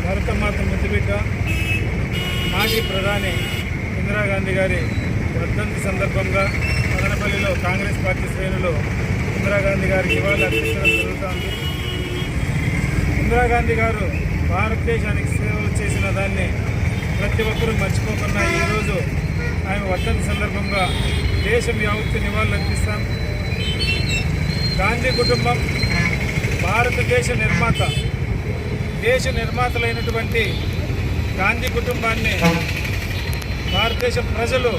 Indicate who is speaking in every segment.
Speaker 1: భారతమాత ముద్దుబిడ్డ మాజీ ప్రధాని ఇందిరాగాంధీ గారి వర్ధంతి సందర్భంగా మదనపల్లిలో కాంగ్రెస్ పార్టీ శ్రేణులు ఇందిరాగాంధీ గారికి ఇవాళ అర్పించడం జరుగుతోంది. ఇందిరాగాంధీ గారు భారతదేశానికి సేవలు చేసిన దాన్ని ప్రతి ఒక్కరూ మర్చిపోకుండా ఈరోజు ఆమె వర్తన సందర్భంగా దేశం యావత్తు నివాళులు గాంధీ కుటుంబం భారతదేశ నిర్మాత దేశ నిర్మాతలైనటువంటి గాంధీ కుటుంబాన్ని భారతదేశ ప్రజలు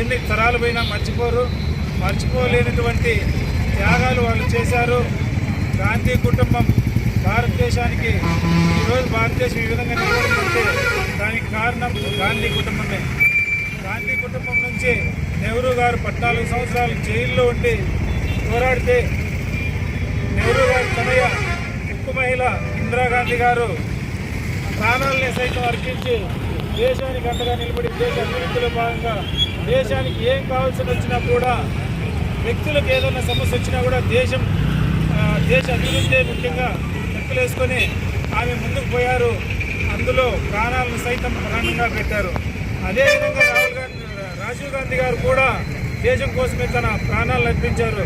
Speaker 1: ఎన్ని తరాలు పోయినా మర్చిపోరు మర్చిపోలేనటువంటి త్యాగాలు వాళ్ళు చేశారు. గాంధీ కుటుంబం భారతదేశానికి ఈరోజు భారతదేశం ఈ విధంగా నిలబడిందంటే దానికి కారణం గాంధీ కుటుంబమే. గాంధీ కుటుంబం నుంచి నెహ్రూ గారు పద్నాలుగు సంవత్సరాలు జైల్లో ఉండి పోరాడితే నెహ్రూ గారి తనయ్య ఉక్కు మహిళ ఇందిరాగాంధీ గారు ప్రాణాలని సైతం అర్పించి దేశానికి అండగా నిలబడి దేశ అభివృద్ధిలో భాగంగా దేశానికి ఏం కావాల్సి వచ్చినా కూడా వ్యక్తులకు ఏదైనా సమస్య వచ్చినా కూడా దేశం దేశ అభివృద్ధి ముఖ్యంగా లెక్కలేసుకొని ఆమె ముందుకు పోయారు. అందులో ప్రాణాలను సైతం ప్రాణంగా పెట్టారు. అదేవిధంగా రాహుల్ గాంధీ రాజీవ్ గాంధీ గారు కూడా దేశం కోసమే తన ప్రాణాలు అర్పించారు.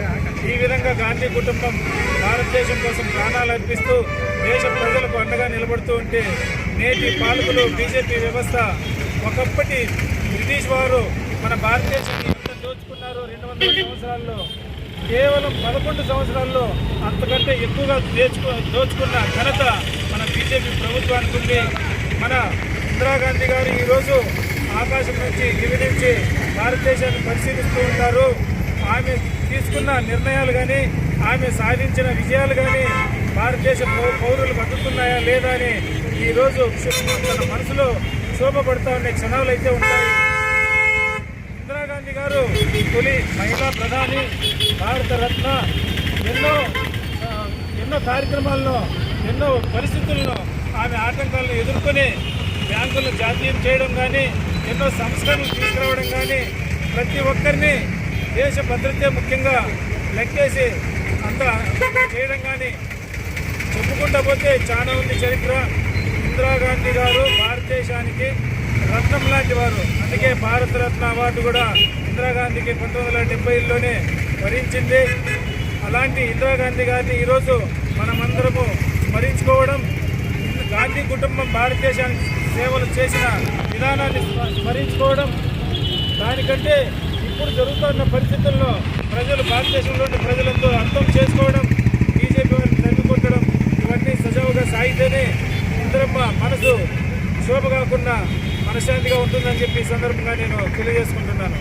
Speaker 1: ఈ విధంగా గాంధీ కుటుంబం భారతదేశం కోసం ప్రాణాలు అర్పిస్తూ దేశ ప్రజలకు అండగా నిలబడుతూ ఉంటే నేటి పాలకులు బీజేపీ వ్యవస్థ ఒకప్పటి బ్రిటిష్ వారు మన భారతదేశానికి దోచుకున్నారో రెండు వందల సంవత్సరాల్లో. కేవలం పదకొండు సంవత్సరాల్లో అంతకంటే ఎక్కువగా దోచుకు దోచుకున్న ఘనత మన బీజేపీ ప్రభుత్వానికి ఉంది. మన ఇందిరాగాంధీ గారు ఈరోజు ఆకాశం నుంచి దివి భారతదేశాన్ని పరిశీలిస్తూ ఉంటారు ఆమె తీసుకున్న నిర్ణయాలు కానీ ఆమె సాధించిన విజయాలు కానీ భారతదేశ పౌరులు బతుకుతున్నాయా లేదా అని ఈరోజు తన మనసులో శోభపడతా ఉండే క్షణాలు అయితే ఉంటాయి. గారు తొలి మహిళా ప్రధాని భారత రత్న ఎన్నో ఎన్నో కార్యక్రమాల్లో ఎన్నో పరిస్థితుల్లో ఆమె ఆటంకాలను ఎదుర్కొని బ్యాంకులను జాతీయం చేయడం కానీ ఎన్నో సంస్కరణలు తీసుకురావడం కానీ ప్రతి ఒక్కరిని దేశ భద్రతే ముఖ్యంగా లెక్కేసి అంత చేయడం కానీ చెప్పుకుంటా పోతే చాలా ఉంది చరిత్ర. ఇందిరాగాంధీ గారు భారతదేశానికి రత్నం లాంటి వారు. అందుకే భారతరత్న అవార్డు కూడా ఇందిరాగాంధీకి పంతొమ్మిది వందల డెబ్బైలోనే వరించింది. అలాంటి ఇందిరాగాంధీ గారిని ఈరోజు మనమందరము స్మరించుకోవడం గాంధీ కుటుంబం భారతదేశానికి సేవలు చేసిన విధానాన్ని స్మరించుకోవడం దానికంటే ఇప్పుడు జరుగుతున్న పరిస్థితుల్లో ప్రజలు భారతదేశంలోని ప్రజలంతో అర్థం చేసుకోవడం బీజేపీ వారిని ఇవన్నీ సజావుగా సాగితేనే ఇంద్రమ్మ మనసు శోభ కాకుండా మనశ్శాంతిగా ఉంటుందని చెప్పి ఈ సందర్భంగా నేను తెలియజేసుకుంటున్నాను.